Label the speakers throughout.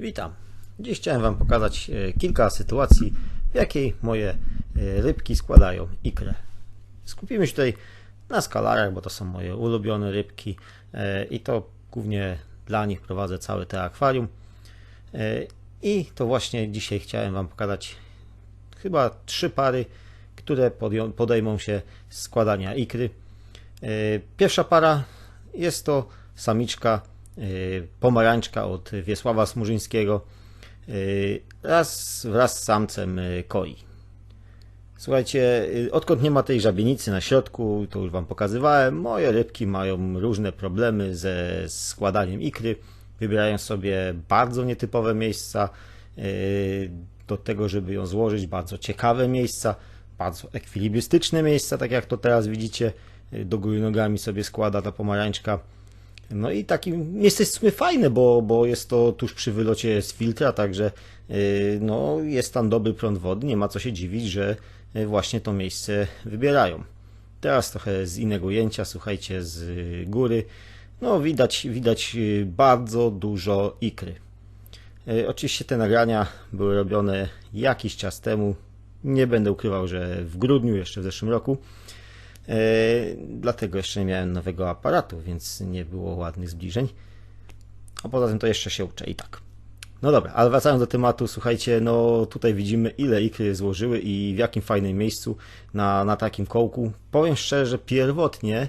Speaker 1: Witam. Dziś chciałem Wam pokazać e, kilka sytuacji, w jakiej moje e, rybki składają ikrę. Skupimy się tutaj na skalarach, bo to są moje ulubione rybki e, i to głównie dla nich prowadzę całe te akwarium. I to właśnie dzisiaj chciałem Wam pokazać chyba trzy pary, które podejmą się składania ikry. Pierwsza para jest to samiczka pomarańczka od Wiesława Smurzyńskiego y, wraz, wraz z samcem y, koi. Słuchajcie, odkąd nie ma tej żabienicy na środku, to już Wam pokazywałem, moje rybki mają różne problemy ze składaniem ikry. Wybierają sobie bardzo nietypowe miejsca do tego, żeby ją złożyć, bardzo ciekawe miejsca, bardzo ekwilibrystyczne miejsca, tak jak to teraz widzicie. Do góry nogami sobie składa ta pomarańczka no i taki miejsce jest w fajne, bo, bo jest to tuż przy wylocie z filtra, także yy, no, jest tam dobry prąd wody, nie ma co się dziwić, że yy, właśnie to miejsce wybierają. Teraz trochę z innego ujęcia, słuchajcie, z góry. No widać, widać yy, bardzo dużo ikry. Oczywiście te nagrania były robione jakiś czas temu. Nie będę ukrywał, że w grudniu, jeszcze w zeszłym roku. E, dlatego jeszcze nie miałem nowego aparatu, więc nie było ładnych zbliżeń. A poza tym to jeszcze się uczę i tak. No dobra, ale wracając do tematu, słuchajcie, no tutaj widzimy ile ikry złożyły i w jakim fajnym miejscu na, na takim kołku. Powiem szczerze, pierwotnie,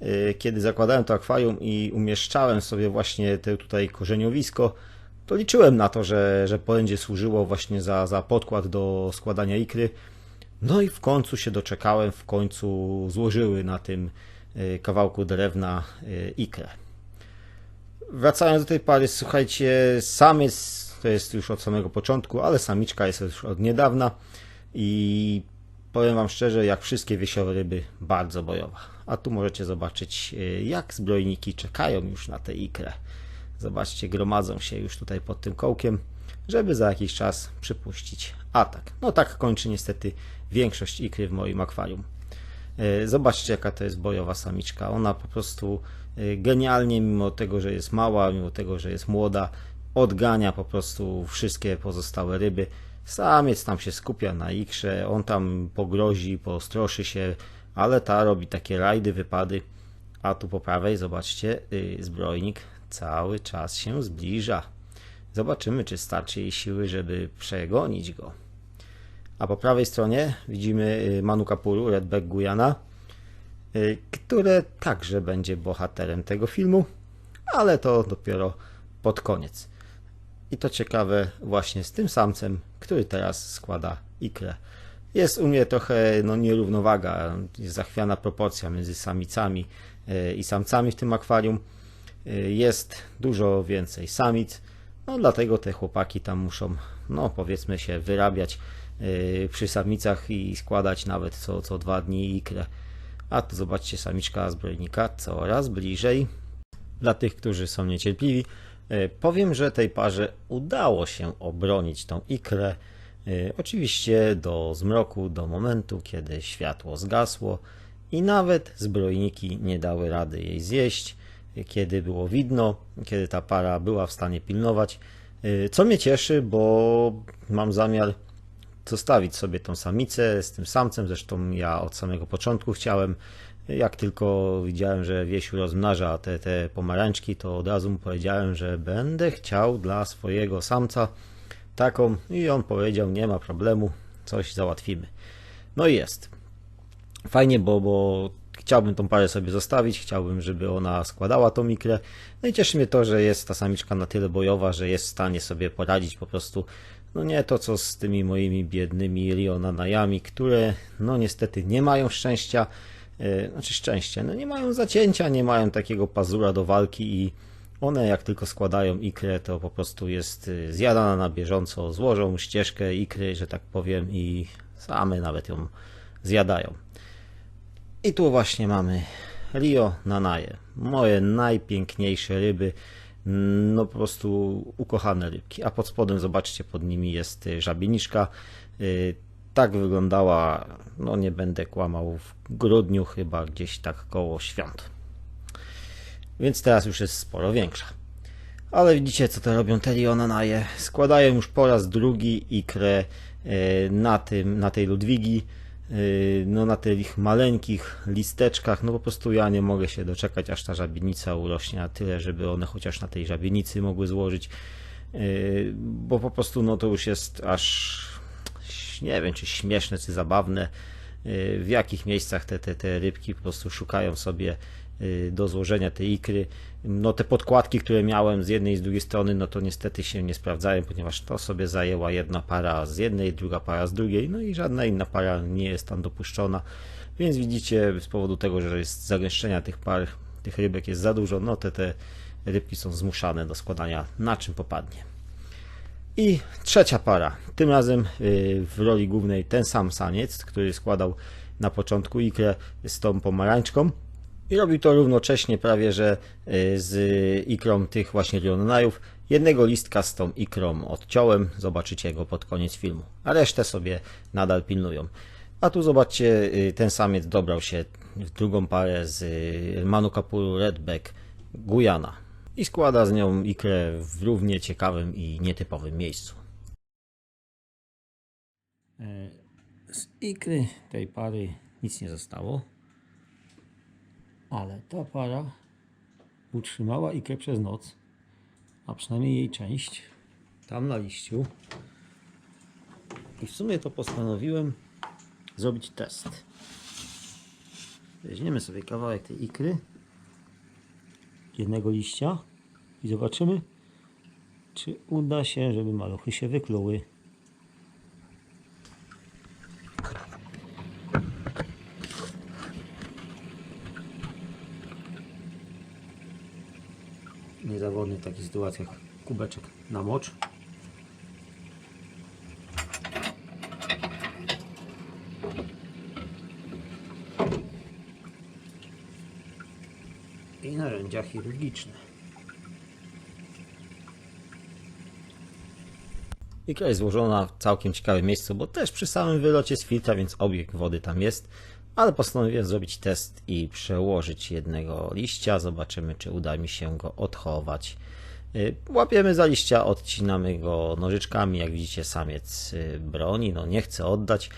Speaker 1: e, kiedy zakładałem to akwarium i umieszczałem sobie właśnie te tutaj korzeniowisko, to liczyłem na to, że, że będzie służyło właśnie za, za podkład do składania ikry. No i w końcu się doczekałem, w końcu złożyły na tym e, kawałku drewna e, ikrę. Wracając do tej pary, słuchajcie, samiec to jest już od samego początku, ale samiczka jest już od niedawna i powiem Wam szczerze, jak wszystkie wiesiowe ryby, bardzo bojowa. A tu możecie zobaczyć, e, jak zbrojniki czekają już na tę ikrę. Zobaczcie, gromadzą się już tutaj pod tym kołkiem, żeby za jakiś czas przypuścić atak. No tak kończy niestety większość ikry w moim akwarium. E, zobaczcie, jaka to jest bojowa samiczka. Ona po prostu e, genialnie, mimo tego, że jest mała, mimo tego, że jest młoda, odgania po prostu wszystkie pozostałe ryby. Samiec tam się skupia na ikrze, on tam pogrozi, postroszy się, ale ta robi takie rajdy, wypady. A tu po prawej, zobaczcie, y, zbrojnik cały czas się zbliża. Zobaczymy, czy starczy jej siły, żeby przegonić go. A po prawej stronie widzimy y, Manu Kapuru, Redback Guyana, y, które także będzie bohaterem tego filmu, ale to dopiero pod koniec. I to ciekawe właśnie z tym samcem, który teraz składa ikrę. Jest u mnie trochę no, nierównowaga, jest zachwiana proporcja między samicami y, i samcami w tym akwarium. Jest dużo więcej samic, no dlatego te chłopaki tam muszą, no powiedzmy się, wyrabiać Y, przy samicach i składać nawet co, co dwa dni ikrę. A tu zobaczcie samiczka zbrojnika coraz bliżej. Dla tych, którzy są niecierpliwi, y, powiem, że tej parze udało się obronić tą ikrę. Y, oczywiście do zmroku, do momentu, kiedy światło zgasło i nawet zbrojniki nie dały rady jej zjeść, kiedy było widno, kiedy ta para była w stanie pilnować. Co mnie cieszy, bo mam zamiar zostawić sobie tą samicę z tym samcem. Zresztą ja od samego początku chciałem, jak tylko widziałem, że Wiesiu rozmnaża te, te pomarańczki, to od razu mu powiedziałem, że będę chciał dla swojego samca taką i on powiedział, nie ma problemu, coś załatwimy. No i jest. Fajnie, bo, bo chciałbym tą parę sobie zostawić, chciałbym, żeby ona składała tą mikrę. No i cieszy mnie to, że jest ta samiczka na tyle bojowa, że jest w stanie sobie poradzić po prostu no nie to co z tymi moimi biednymi Rionanajami, które no niestety nie mają szczęścia, yy, znaczy szczęścia, no nie mają zacięcia, nie mają takiego pazura do walki i one jak tylko składają ikrę, to po prostu jest e, zjadana na bieżąco, złożą ścieżkę ikry, że tak powiem i same nawet ją zjadają. I tu właśnie mamy Rio Nanaje, moje najpiękniejsze ryby, no po prostu ukochane rybki. A pod spodem zobaczcie, pod nimi jest y, żabieniczka. Y, tak wyglądała, no nie będę kłamał, w grudniu chyba gdzieś tak koło świąt. Więc teraz już jest sporo większa. Ale widzicie, co to robią te Lionanaje. Składają już po raz drugi ikrę e, na, tym, na tej Ludwigi, no na tych ich maleńkich listeczkach. No po prostu ja nie mogę się doczekać, aż ta żabienica urośnie na tyle, żeby one chociaż na tej żabienicy mogły złożyć. E, Bo po prostu no to już jest aż nie wiem, czy śmieszne, czy zabawne, y, w jakich miejscach te, te, te rybki po prostu szukają sobie y, do złożenia tej ikry. No te podkładki, które miałem z jednej i z drugiej strony, no to niestety się nie sprawdzają, ponieważ to sobie zajęła jedna para z jednej, druga para z drugiej, no i żadna inna para nie jest tam dopuszczona. Więc widzicie, z powodu tego, że jest zagęszczenia tych par, tych rybek jest za dużo, no te, te rybki są zmuszane do składania na czym popadnie. I trzecia para. Tym razem y, w roli głównej ten sam samiec, który składał na początku ikrę z tą pomarańczką. I robił to równocześnie prawie, że y, z ikrą tych właśnie riononajów. Jednego listka z tą ikrą odciąłem, zobaczycie go pod koniec filmu. A resztę sobie nadal pilnują. A tu zobaczcie, y, ten samiec dobrał się w drugą parę z y, Manukapuru Redback Gujana i składa z nią ikrę w równie ciekawym i nietypowym miejscu. E, Z ikry tej pary nic nie zostało, ale ta para utrzymała ikrę przez noc, a przynajmniej jej część, tam na liściu. I w sumie to postanowiłem zrobić test. Weźmiemy sobie kawałek tej ikry jednego liścia i zobaczymy, czy uda się, żeby maluchy się wykluły. Niezawodny w takich sytuacjach kubeczek na mocz. I narzędzia chirurgiczne. Ikra jest złożona w całkiem ciekawym miejscu, bo też przy samym wylocie z filtra, więc obieg wody tam jest. Ale postanowiłem zrobić test i przełożyć jednego liścia. Zobaczymy, czy uda mi się go odchować. Y, Łapiemy za liścia, odcinamy go nożyczkami. Jak widzicie, samiec y, broni, no nie chce oddać,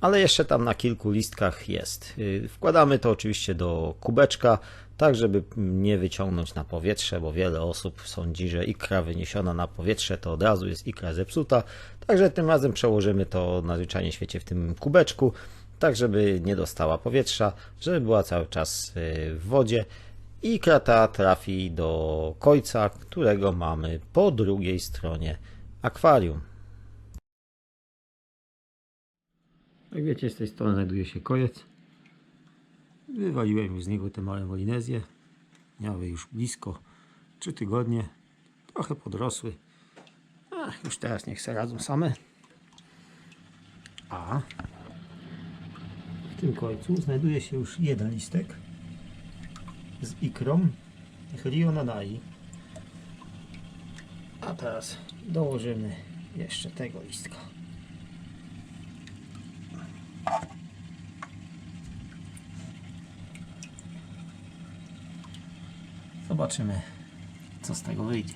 Speaker 1: ale jeszcze tam na kilku listkach jest. Y, Wkładamy to oczywiście do kubeczka, tak żeby nie wyciągnąć na powietrze, bo wiele osób sądzi, że ikra wyniesiona na powietrze to od razu jest ikra zepsuta. Także tym razem przełożymy to na zwyczajnie świecie w tym kubeczku, tak żeby nie dostała powietrza, żeby była cały czas y, w wodzie. I ikra ta trafi do końca, którego mamy po drugiej stronie akwarium. Jak wiecie, z tej strony znajduje się kojec. Wywaliłem już z niego te małe molinezje. Miały już blisko 3 tygodnie. Trochę podrosły. A, już teraz niech se radzą same. A tym końcu znajduje się już jeden listek z ikrą Rionanai. A teraz dołożymy jeszcze tego listka. Zobaczymy, co z tego wyjdzie.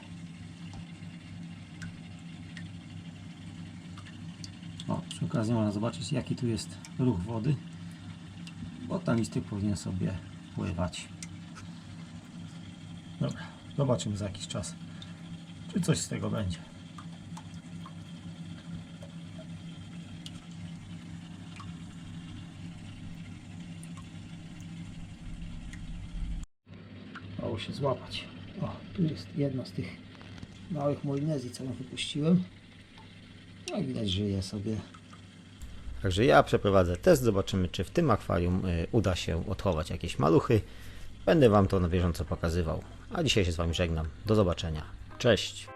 Speaker 1: O, przy okazji można zobaczyć, jaki tu jest ruch wody, listek powinien sobie pływać. Dobra, zobaczymy za jakiś czas, czy coś z tego będzie. Dało się złapać. O, tu jest jedna z tych małych molinezji, co ją wypuściłem. Jak widać, żyje sobie. Także ja przeprowadzę test, zobaczymy, czy w tym akwarium y, uda się odchować jakieś maluchy. Będę Wam to na bieżąco pokazywał. A dzisiaj się z Wami żegnam. Do zobaczenia. Cześć.